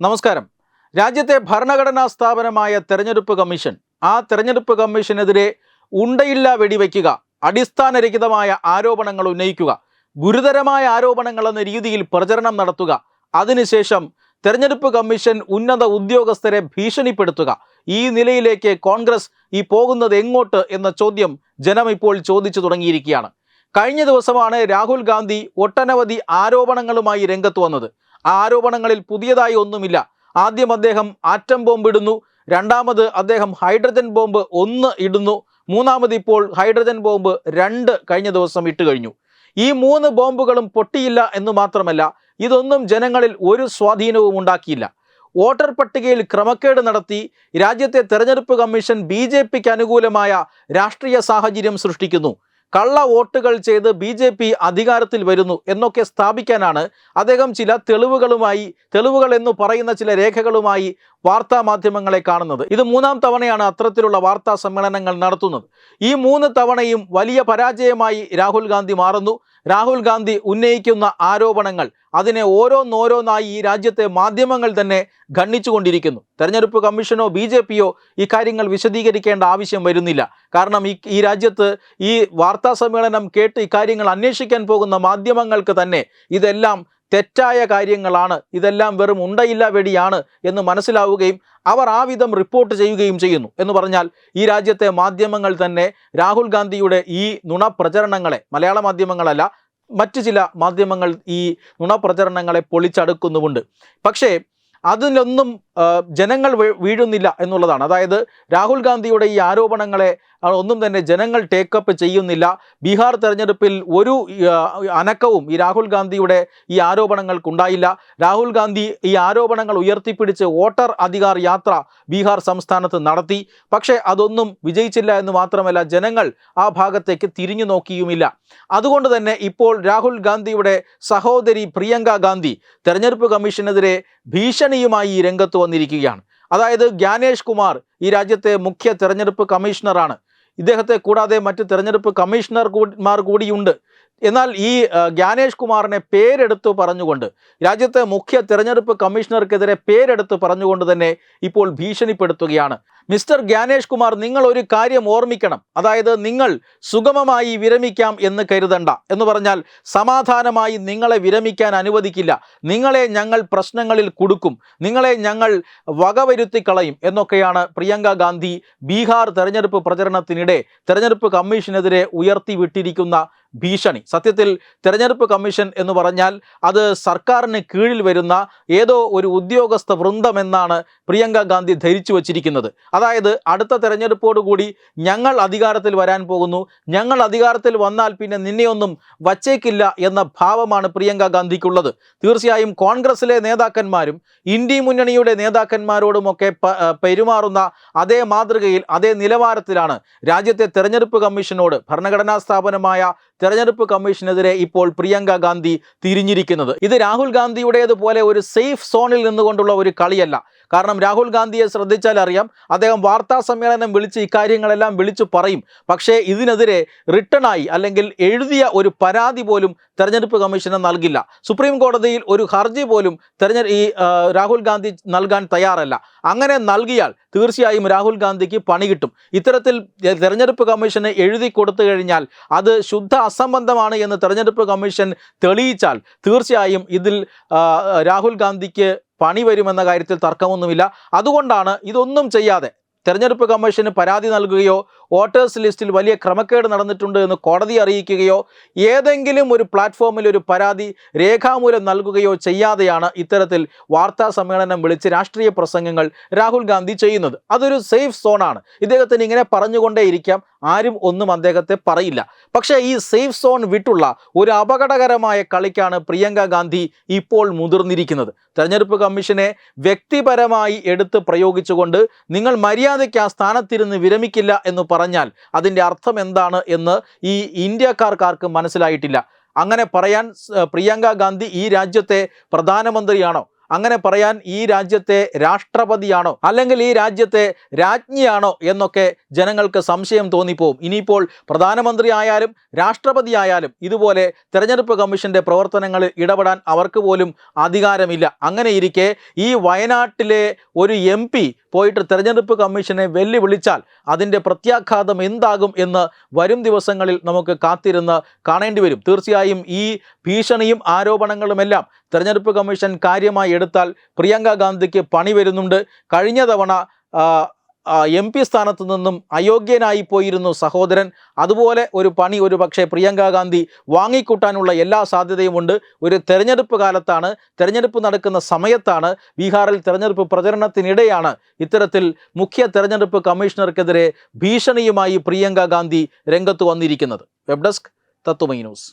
നമസ്കാരം. രാജ്യത്തെ ഭരണഘടനാ സ്ഥാപനമായ തെരഞ്ഞെടുപ്പ് കമ്മീഷൻ ആ തെരഞ്ഞെടുപ്പ് കമ്മീഷനെതിരെ ഉണ്ടയില്ല വെടിവെക്കുക അടിസ്ഥാനരഹിതമായ ആരോപണങ്ങൾ ഉന്നയിക്കുക ഗുരുതരമായ ആരോപണങ്ങൾ എന്ന രീതിയിൽ പ്രചരണം നടത്തുക അതിനുശേഷം തെരഞ്ഞെടുപ്പ് കമ്മീഷൻ ഉന്നത ഉദ്യോഗസ്ഥരെ ഭീഷണിപ്പെടുത്തുക. ഈ നിലയിലേക്ക് കോൺഗ്രസ് ഈ പോകുന്നത് എങ്ങോട്ട് എന്ന ചോദ്യം ജനം ഇപ്പോൾ ചോദിച്ചു തുടങ്ങിയിരിക്കുകയാണ്. കഴിഞ്ഞ ദിവസമാണ് രാഹുൽ ഗാന്ധി ഒട്ടനവധി ആരോപണങ്ങളുമായി രംഗത്ത് വന്നത്. ആരോപണങ്ങളിൽ പുതിയതായി ഒന്നുമില്ല. ആദ്യം അദ്ദേഹം ആറ്റം ബോംബ് ഇടുന്നു. രണ്ടാമത് അദ്ദേഹം ഹൈഡ്രജൻ ബോംബ് ഒന്ന് ഇടുന്നു. മൂന്നാമത് ഇപ്പോൾ ഹൈഡ്രജൻ ബോംബ് രണ്ട് കഴിഞ്ഞ ദിവസം ഇട്ട് കഴിഞ്ഞു. ഈ മൂന്ന് ബോംബുകളും പൊട്ടിയില്ല എന്ന് മാത്രമല്ല ഇതൊന്നും ജനങ്ങളിൽ ഒരു സ്വാധീനവും ഉണ്ടാക്കിയില്ല. വോട്ടർ പട്ടികയിൽ ക്രമക്കേട് നടത്തി രാജ്യത്തെ തെരഞ്ഞെടുപ്പ് കമ്മീഷൻ ബി അനുകൂലമായ രാഷ്ട്രീയ സാഹചര്യം സൃഷ്ടിക്കുന്നു. കള്ള വോട്ടുകൾ ചെയ്ത് ബി ജെ പി അധികാരത്തിൽ വരുന്നു എന്നൊക്കെ സ്ഥാപിക്കാനാണ് അദ്ദേഹം ചില തെളിവുകളുമായി തെളിവുകൾ എന്ന് പറയുന്ന ചില രേഖകളുമായി വാർത്താ മാധ്യമങ്ങളെ കാണുന്നത്. ഇത് മൂന്നാം തവണയാണ് അത്തരത്തിലുള്ള വാർത്താ സമ്മേളനങ്ങൾ നടത്തുന്നത്. ഈ മൂന്ന് തവണയും വലിയ പരാജയമായി രാഹുൽ ഗാന്ധി മാറുന്നു. രാഹുൽ ഗാന്ധി ഉന്നയിക്കുന്ന ആരോപണങ്ങൾ അതിനെ ഓരോന്നോരോന്നായി ഈ രാജ്യത്തെ മാധ്യമങ്ങൾ തന്നെ ഖണ്ഡിച്ചുകൊണ്ടിരിക്കുന്നു. തെരഞ്ഞെടുപ്പ് കമ്മീഷനോ ബി ജെ പിയോ ഇക്കാര്യങ്ങൾ കാര്യങ്ങൾ വിശദീകരിക്കേണ്ട ആവശ്യം വരുന്നില്ല. കാരണം ഈ ഈ രാജ്യത്ത് ഈ വാർത്താ സമ്മേളനം കേട്ട് ഇക്കാര്യങ്ങൾ അന്വേഷിക്കാൻ പോകുന്ന മാധ്യമങ്ങൾക്ക് തന്നെ ഇതെല്ലാം തെറ്റായ കാര്യങ്ങളാണ്. ഇതെല്ലാം വെറും ഉണ്ടയില്ല വെടിയാണ് എന്ന് മനസ്സിലാവുകയും അവർ ആ വിധം റിപ്പോർട്ട് ചെയ്യുകയും ചെയ്യുന്നു. എന്ന് പറഞ്ഞാൽ ഈ രാജ്യത്തെ മാധ്യമങ്ങൾ തന്നെ രാഹുൽ ഗാന്ധിയുടെ ഈ നുണപ്രചരണങ്ങളെ മലയാള മാധ്യമങ്ങളല്ല മറ്റ് ചില മാധ്യമങ്ങൾ ഈ നുണപ്രചരണങ്ങളെ പൊളിച്ചടുക്കുന്നുമുണ്ട്. പക്ഷേ അതിലൊന്നും ജനങ്ങൾ വീഴുന്നില്ല എന്നുള്ളതാണ്. അതായത് രാഹുൽ ഗാന്ധിയുടെ ഈ ആരോപണങ്ങളെ ഒന്നും തന്നെ ജനങ്ങൾ ടേക്കപ്പ് ചെയ്യുന്നില്ല. ബീഹാർ തെരഞ്ഞെടുപ്പിൽ ഒരു അനക്കവും ഈ രാഹുൽ ഗാന്ധിയുടെ ഈ ആരോപണങ്ങൾക്കുണ്ടായില്ല രാഹുൽ ഗാന്ധി ഈ ആരോപണങ്ങൾ ഉയർത്തിപ്പിടിച്ച് വോട്ടർ അധികാർ യാത്ര ബീഹാർ സംസ്ഥാനത്ത് നടത്തി. പക്ഷേ അതൊന്നും വിജയിച്ചില്ല എന്ന് മാത്രമല്ല ജനങ്ങൾ ആ ഭാഗത്തേക്ക് തിരിഞ്ഞു നോക്കിയുമില്ല. അതുകൊണ്ട് തന്നെ ഇപ്പോൾ രാഹുൽ ഗാന്ധിയുടെ സഹോദരി പ്രിയങ്ക ഗാന്ധി തെരഞ്ഞെടുപ്പ് കമ്മീഷനെതിരെ ഭീഷണിയുമായി രംഗത്ത് വന്നിരിക്കുകയാണ്. അതായത് ജ്ഞാനേഷ് കുമാർ ഈ രാജ്യത്തെ മുഖ്യ തെരഞ്ഞെടുപ്പ് കമ്മീഷണറാണ്. ഇദ്ദേഹത്തെ കൂടാതെ മറ്റ് തെരഞ്ഞെടുപ്പ് കമ്മീഷണർ മാർ കൂടിയുണ്ട്. എന്നാൽ ഈ ജ്ഞാനേഷ് കുമാറിനെ പേരെടുത്ത് പറഞ്ഞുകൊണ്ട് രാജ്യത്തെ മുഖ്യ തിരഞ്ഞെടുപ്പ് കമ്മീഷണർക്കെതിരെ പേരെടുത്ത് പറഞ്ഞുകൊണ്ട് തന്നെ ഇപ്പോൾ ഭീഷണിപ്പെടുത്തുകയാണ്. മിസ്റ്റർ ജ്ഞാനേഷ് കുമാർ നിങ്ങൾ ഒരു കാര്യം ഓർമ്മിക്കണം. അതായത് നിങ്ങൾ സുഗമമായി വിരമിക്കാം എന്ന് കരുതണ്ട. എന്ന് പറഞ്ഞാൽ സമാധാനമായി നിങ്ങളെ വിരമിക്കാൻ അനുവദിക്കില്ല. നിങ്ങളെ ഞങ്ങൾ പ്രശ്നങ്ങളിൽ കൊടുക്കും. നിങ്ങളെ ഞങ്ങൾ വകവരുത്തി കളയും എന്നൊക്കെയാണ് പ്രിയങ്ക ഗാന്ധി ബീഹാർ തെരഞ്ഞെടുപ്പ് പ്രചരണത്തിനിടെ തെരഞ്ഞെടുപ്പ് കമ്മീഷനെതിരെ ഉയർത്തിവിട്ടിരിക്കുന്ന ഭീഷണി. സത്യത്തിൽ തെരഞ്ഞെടുപ്പ് കമ്മീഷൻ എന്ന് പറഞ്ഞാൽ അത് സർക്കാരിന് കീഴിൽ വരുന്ന ഏതോ ഒരു ഉദ്യോഗസ്ഥ വൃന്ദമെന്നാണ് പ്രിയങ്ക ഗാന്ധി ധരിച്ചു വച്ചിരിക്കുന്നത്. അതായത് അടുത്ത തെരഞ്ഞെടുപ്പോടുകൂടി ഞങ്ങൾ അധികാരത്തിൽ വരാൻ പോകുന്നു. ഞങ്ങൾ അധികാരത്തിൽ വന്നാൽ പിന്നെ നിന്നെയൊന്നും വച്ചേക്കില്ല എന്ന ഭാവമാണ് പ്രിയങ്ക ഗാന്ധിക്കുള്ളത്. തീർച്ചയായും കോൺഗ്രസിലെ നേതാക്കന്മാരും ഇന്ത്യ മുന്നണിയുടെ നേതാക്കന്മാരോടുമൊക്കെ പെരുമാറുന്ന അതേ മാതൃകയിൽ അതേ നിലവാരത്തിലാണ് രാജ്യത്തെ തെരഞ്ഞെടുപ്പ് കമ്മീഷനോട് ഭരണഘടനാ സ്ഥാപനമായ തെരഞ്ഞെടുപ്പ് കമ്മീഷനെതിരെ ഇപ്പോൾ പ്രിയങ്ക ഗാന്ധി തിരിഞ്ഞിരിക്കുന്നത്. ഇത് രാഹുൽ ഗാന്ധിയുടേതുപോലെ ഒരു സേഫ് സോണിൽ നിന്നുകൊണ്ടുള്ള ഒരു കളിയല്ല. കാരണം രാഹുൽ ഗാന്ധിയെ ശ്രദ്ധിച്ചാൽ അറിയാം അദ്ദേഹം വാർത്താ സമ്മേളനം വിളിച്ച് ഇക്കാര്യങ്ങളെല്ലാം വിളിച്ചു പറയും. പക്ഷേ ഇതിനെതിരെ റിട്ടേണായി അല്ലെങ്കിൽ എഴുതിയ ഒരു പരാതി പോലും തെരഞ്ഞെടുപ്പ് കമ്മീഷന് നൽകില്ല. സുപ്രീം കോടതിയിൽ ഒരു ഹർജി പോലും തെരഞ്ഞെ ഈ രാഹുൽ ഗാന്ധി നൽകാൻ തയ്യാറല്ല. അങ്ങനെ നൽകിയാൽ തീർച്ചയായും രാഹുൽ ഗാന്ധിക്ക് പണി കിട്ടും. ഇത്തരത്തിൽ തെരഞ്ഞെടുപ്പ് കമ്മീഷന് എഴുതി കൊടുത്തു കഴിഞ്ഞാൽ അത് ശുദ്ധ അസംബന്ധമാണ് എന്ന് തെരഞ്ഞെടുപ്പ് കമ്മീഷൻ തെളിയിച്ചാൽ തീർച്ചയായും ഇതിൽ രാഹുൽ ഗാന്ധിക്ക് പണി വരുമെന്ന കാര്യത്തിൽ തർക്കമൊന്നുമില്ല. അതുകൊണ്ടാണ് ഇതൊന്നും ചെയ്യാതെ തെരഞ്ഞെടുപ്പ് കമ്മീഷന് പരാതി നൽകുകയോ വോട്ടേഴ്സ് ലിസ്റ്റിൽ വലിയ ക്രമക്കേട് നടന്നിട്ടുണ്ട് എന്ന് കോടതി അറിയിക്കുകയോ ഏതെങ്കിലും ഒരു പ്ലാറ്റ്ഫോമിൽ ഒരു പരാതി രേഖാമൂലം നൽകുകയോ ചെയ്യാതെയാണ് ഇത്തരത്തിൽ വാർത്താ സമ്മേളനം വിളിച്ച് രാഷ്ട്രീയ പ്രസംഗങ്ങൾ രാഹുൽ ഗാന്ധി ചെയ്യുന്നത്. അതൊരു സേഫ് സോണാണ്. ഇദ്ദേഹത്തിന് ഇങ്ങനെ പറഞ്ഞുകൊണ്ടേയിരിക്കാം. ആരും ഒന്നും അദ്ദേഹത്തെ പറയില്ല. പക്ഷേ ഈ സേഫ് സോൺ വിട്ടുള്ള ഒരു അപകടകരമായ കളിക്കാണ് പ്രിയങ്ക ഗാന്ധി ഇപ്പോൾ മുതിർന്നിരിക്കുന്നത്. തെരഞ്ഞെടുപ്പ് കമ്മീഷനെ വ്യക്തിപരമായി എടുത്ത് പ്രയോഗിച്ചുകൊണ്ട് നിങ്ങൾ മര്യാദയ്ക്ക് ആ സ്ഥാനത്തിരുന്ന് വിരമിക്കില്ല എന്ന് പറഞ്ഞാൽ അതിന്റെ അർത്ഥം എന്താണ് എന്ന് ഈ ഇന്ത്യക്കാർക്കാർക്കും മനസ്സിലായിട്ടില്ല. അങ്ങനെ പറയാൻ പ്രിയങ്ക ഗാന്ധി ഈ രാജ്യത്തെ പ്രധാനമന്ത്രിയാണോ? അങ്ങനെ പറയാൻ ഈ രാജ്യത്തെ രാഷ്ട്രപതിയാണോ? അല്ലെങ്കിൽ ഈ രാജ്യത്തെ രാജ്ഞിയാണോ? എന്നൊക്കെ ജനങ്ങൾക്ക് സംശയം തോന്നിപ്പോവും. ഇനിയിപ്പോൾ പ്രധാനമന്ത്രി ആയാലും രാഷ്ട്രപതി ആയാലും ഇതുപോലെ തെരഞ്ഞെടുപ്പ് കമ്മീഷന്റെ പ്രവർത്തനങ്ങളിൽ ഇടപെടാൻ അവർക്ക് പോലും അധികാരമില്ല. അങ്ങനെ ഇരിക്കെ ഈ വയനാട്ടിലെ ഒരു എം പോയിട്ട് തെരഞ്ഞെടുപ്പ് കമ്മീഷനെ വെല്ലുവിളിച്ചാൽ അതിന്റെ പ്രത്യാഘാതം എന്താകും എന്ന് വരും ദിവസങ്ങളിൽ നമുക്ക് കാത്തിരുന്ന് കാണേണ്ടി വരും. തീർച്ചയായും ഈ ഭീഷണിയും ആരോപണങ്ങളുമെല്ലാം തെരഞ്ഞെടുപ്പ് കമ്മീഷൻ കാര്യമായി എടുത്താൽ പ്രിയങ്ക ഗാന്ധിക്ക് പണി വരുന്നുണ്ട്. കഴിഞ്ഞ തവണ എം പി സ്ഥാനത്ത് നിന്നും അയോഗ്യനായി പോയിരുന്നു സഹോദരൻ. അതുപോലെ ഒരു പണി ഒരു പക്ഷേ പ്രിയങ്ക ഗാന്ധി വാങ്ങിക്കൂട്ടാനുള്ള എല്ലാ സാധ്യതയുമുണ്ട് ഒരു തെരഞ്ഞെടുപ്പ് കാലത്താണ് തെരഞ്ഞെടുപ്പ് നടക്കുന്ന സമയത്താണ് ബീഹാറിൽ തെരഞ്ഞെടുപ്പ് പ്രചരണത്തിനിടെയാണ് ഇത്തരത്തിൽ മുഖ്യ തെരഞ്ഞെടുപ്പ് കമ്മീഷണർക്കെതിരെ ഭീഷണിയുമായി പ്രിയങ്ക ഗാന്ധി രംഗത്ത് വന്നിരിക്കുന്നത്. Web desk Tatwamayi news.